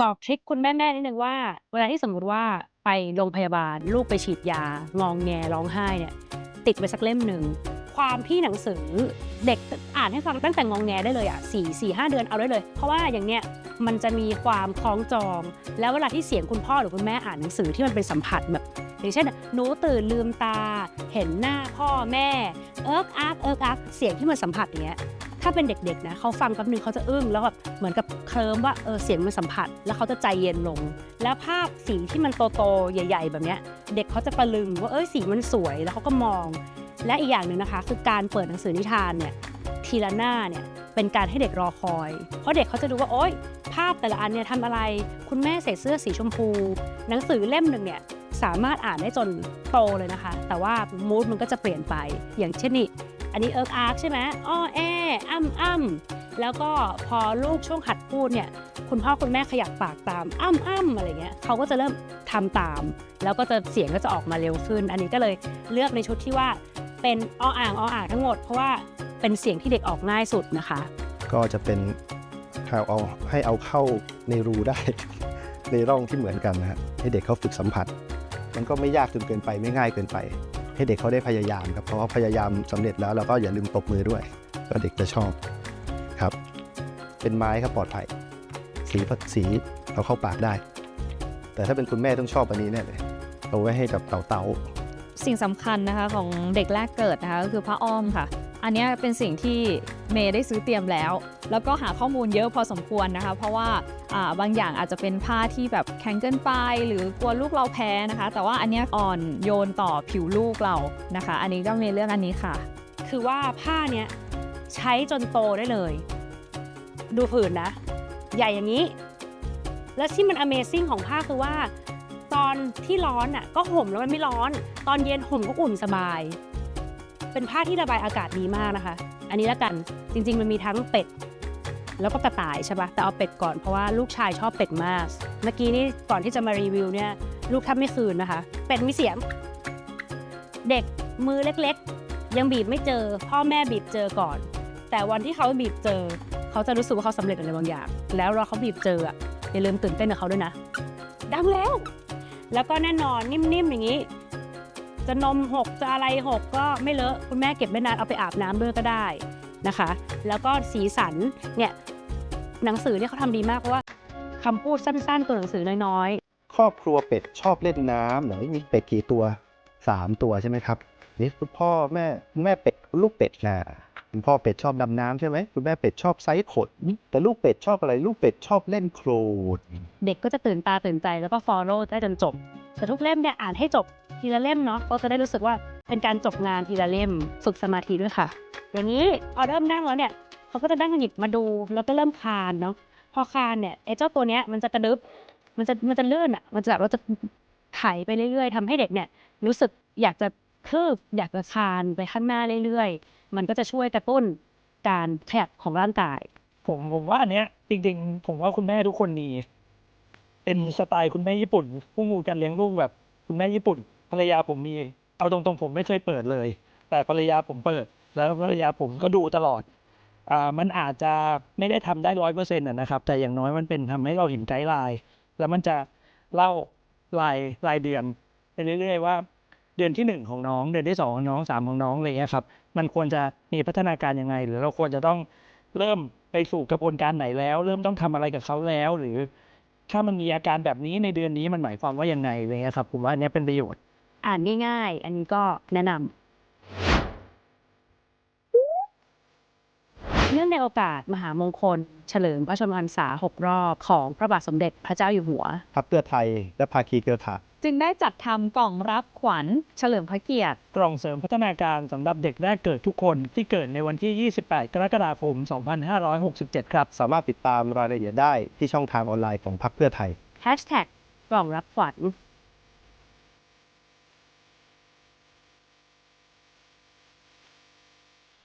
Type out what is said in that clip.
บอกทริคคุณแม่ๆนิดนึงว่า เวลาที่สมมติว่าไปโรงพยาบาล ลูกไปฉีดยางองแงร้องไห้เนี่ย ติดไปสักเล่มหนึ่งความที่หนังสือเด็กอ่านให้ฟังตั้งแต่งองแงได้เลยอะสี่สี่ห้าเดือนเอาได้เลย เพราะว่าอย่างเนี้ยมันจะมีความคล้องจอง แล้วเวลาที่เสียงคุณพ่อหรือคุณแม่อ่านหนังสือที่มันเป็นสัมผัสแบบอย่างเช่นหนูตื่นลืมตา เห็นหน้าพ่อแม่ เอิกอักเอิกอักเสียงที่มันสัมผัสอย่างเงี้ย ถ้าเป็นเด็กๆนะเขาฟังแป๊บนึงเขาจะอึ้งแล้วแบบเหมือนกับเคลิ้มว่าเออเสียงมันสัมผัส แล้วเขาจะใจเย็นลง แล้วภาพสีที่มันโตๆใหญ่ ๆ แบบเนี้ยเด็กเขาจะตะลึงว่าเอ้ยสีมันสวยแล้วเขาก็มอง และอีกอย่างหนึ่งนะคะ คือการเปิดหนังสือนิทานเนี่ยทีละหน้าเนี่ยเป็นการให้เด็กรอคอย เพราะเด็กเขาจะดูว่าโอ๊ยภาพแต่ละอันเนี่ยทำอะไร คุณแม่ใส่เสื้อสีชมพู หนังสือเล่มหนึ่งเนี่ยสามารถอ่านได้จนโตเลยนะคะ แต่ว่ามูดมันก็จะเปลี่ยนไป อย่างเช่นนี่ อันนี้เอิร์กอาร์กใช่ไหมอ้อแออ้ำอ้ำแล้วก็พอลูกช่วงหัดพูดเนี่ย คุณพ่อคุณแม่ขยับปากตามอ้ำอ้ำอะไรเงี้ยเขาก็จะเริ่มทำตาม แล้วก็จะเสียงก็จะออกมาเร็วขึ้น อันนี้ก็เลยเลือกในชุดที่ว่าเป็นอ้ออ่างอ้ออ่างทั้งหมด เพราะว่าเป็นเสียงที่เด็กออกง่ายสุดนะคะ ก็จะเป็นเอาเอาให้เอาเข้าในรูได้ ในร่องที่เหมือนกันนะฮะให้เด็กเขาฝึกสัมผัส มันก็ไม่ยากจนเกินไปไม่ง่ายเกินไป ให้เด็กเขาได้พยายามครับเพราะว่าพยายามสำเร็จแล้วเราก็อย่าลืมตบมือด้วยก็เด็กจะชอบครับ เป็นไม้ครับปลอดภัยสีสีเราเข้าปากได้ แต่ถ้าเป็นคุณแม่ต้องชอบอันนี้แน่เลยเอาไว้ให้กับเต่าเต่าสิ่งสำคัญนะคะของเด็กแรกเกิดนะคะก็คือผ้าอ้อมค่ะ อันนี้เป็นสิ่งที่เมย์ได้ซื้อเตรียมแล้ว แล้วก็หาข้อมูลเยอะพอสมควรนะคะ เพราะว่าบางอย่างอาจจะเป็นผ้าที่แบบแข็งเกินไป หรือกลัวลูกเราแพ้นะคะ แต่ว่าอันนี้อ่อนโยนต่อผิวลูกเรานะคะ อันนี้ก็เมย์เลือกอันนี้ค่ะ คือว่าผ้าเนี้ยใช้จนโตได้เลย ดูผืนนะ ใหญ่อย่างนี้ แล้วที่มัน Amazing ของผ้าคือว่า ตอนที่ร้อนอะก็ห่มแล้วมันไม่ร้อน ตอนเย็นห่มก็อุ่นสบาย เป็นผ้าที่ระบายอากาศดีมากนะคะ อันนี้ละกันจริง ๆ มันมีทั้งเป็ด แล้วก็กระต่ายใช่ปะแต่เอาเป็ดก่อนเพราะว่าลูกชายชอบเป็ดมาก เมื่อกี้นี่ก่อนที่จะมารีวิวเนี่ยลูกแทบไม่คืนนะคะ เป็ดมีเสียงเด็กมือเล็กๆ ยังบีบไม่เจอ พ่อแม่บีบเจอก่อน แต่วันที่เขาบีบเจอ เขาจะรู้สึกว่าเขาสำเร็จอะไรบางอย่าง แล้วเราเขาบีบเจออะอย่าลืมตื่นเต้นกับเขาด้วยนะ ดังแล้ว แล้วก็แน่นอนนิ่มๆอย่างนี้ จะนมหกจะอะไรหกก็ไม่เลอะคุณแม่เก็บไม่นานเอาไปอาบน้ำด้วยก็ได้นะคะ แล้วก็สีสันเนี่ยหนังสือเนี่ยเขาทำดีมากเพราะว่าคำพูดสั้นๆตัวหนังสือน้อยครอบครัวเป็ดชอบเล่นน้ำเหรอมีเป็ดกี่ตัวสามตัวใช่ไหมครับนี่คุณพ่อแม่คุณแม่เป็ดลูกเป็ดนะคุณพ่อเป็ดชอบดำน้ำใช่ไหมคุณแม่เป็ดชอบไซส์ขนแต่ลูกเป็ดชอบอะไร ลูกเป็ดชอบเล่นโคลนๆเด็กก็จะตื่นตาตื่นใจแล้วก็ follow ได้จนจบแต่ทุกเล่มเนี่ยอ่านให้จบ ทีละเล่มเนาะก็จะได้รู้สึกว่าเป็นการจบงานทีละเล่มฝึกสมาธิด้วยค่ะ อย่างนี้พอเริ่มนั่งแล้วเนี่ยเขาก็จะนั่งหยิบมาดูแล้วก็เริ่มคานเนาะพอคานเนี่ยไอ้เจ้าตัวเนี้ยมันจะกระดึบมันจะมันจะเลื่อนอะ มันจะเราจะไถไปเรื่อยๆทำให้เด็กเนี่ย รู้สึกอยากจะคืบอยากจะคานไปข้างหน้าเรื่อยๆ มันก็จะช่วยกระตุ้นการขยับของร่างกาย ผมผมว่าอันเนี้ยจริงๆ ผมว่าคุณแม่ทุกคนมีเป็นสไตล์คุณแม่ญี่ปุ่นผู้มูการเลี้ยงลูกแบบคุณแม่ญี่ปุ่น ภรรยาผมมี เอาตรงๆผมไม่เคยเปิดเลย แต่ภรรยาผมเปิด แล้วภรรยาผมก็ดูตลอดอ่ามันอาจจะไม่ได้ทำได้ร้อยเปอร์เซ็นต์นะครับ แต่อย่างน้อยมันเป็นทำให้เราเห็นไกด์ไลน์แล้วมันจะเล่ารายรายเดือนไปเรื่อยๆว่า เดือนที่หนึ่งของน้อง เดือนที่สองของน้องสามของน้องอะไรเงี้ยครับ มันควรจะมีพัฒนาการยังไง หรือเราควรจะต้องเริ่มไปสู่กระบวนการไหนแล้ว เริ่มต้องทำอะไรกับเขาแล้ว หรือถ้ามันมีอาการแบบนี้ในเดือนนี้มันหมายความว่ายังไงอะไรเงี้ยครับผมว่าอันนี้เป็นประโยชน์ อ่านง่ายๆ อันนี้ก็แนะนำเนื่องในโอกาสมหามงคล เฉลิมพระชนมพรรษา 6 รอบของพระบาทสมเด็จพระเจ้าอยู่หัว พักเพื่อไทยและภาคีเครือข่าย จึงได้จัดทำกล่องรับขวัญเฉลิมพระเกียรติ กล่องเสริมพัฒนาการสำหรับเด็กแรกเกิดทุกคนที่เกิดในวันที่ 28 กรกฎาคม 2567 ครับ สามารถติดตามรายละเอียดได้ที่ช่องทางออนไลน์ของพักเพื่อไทย Hashtag กล่องรับขวัญ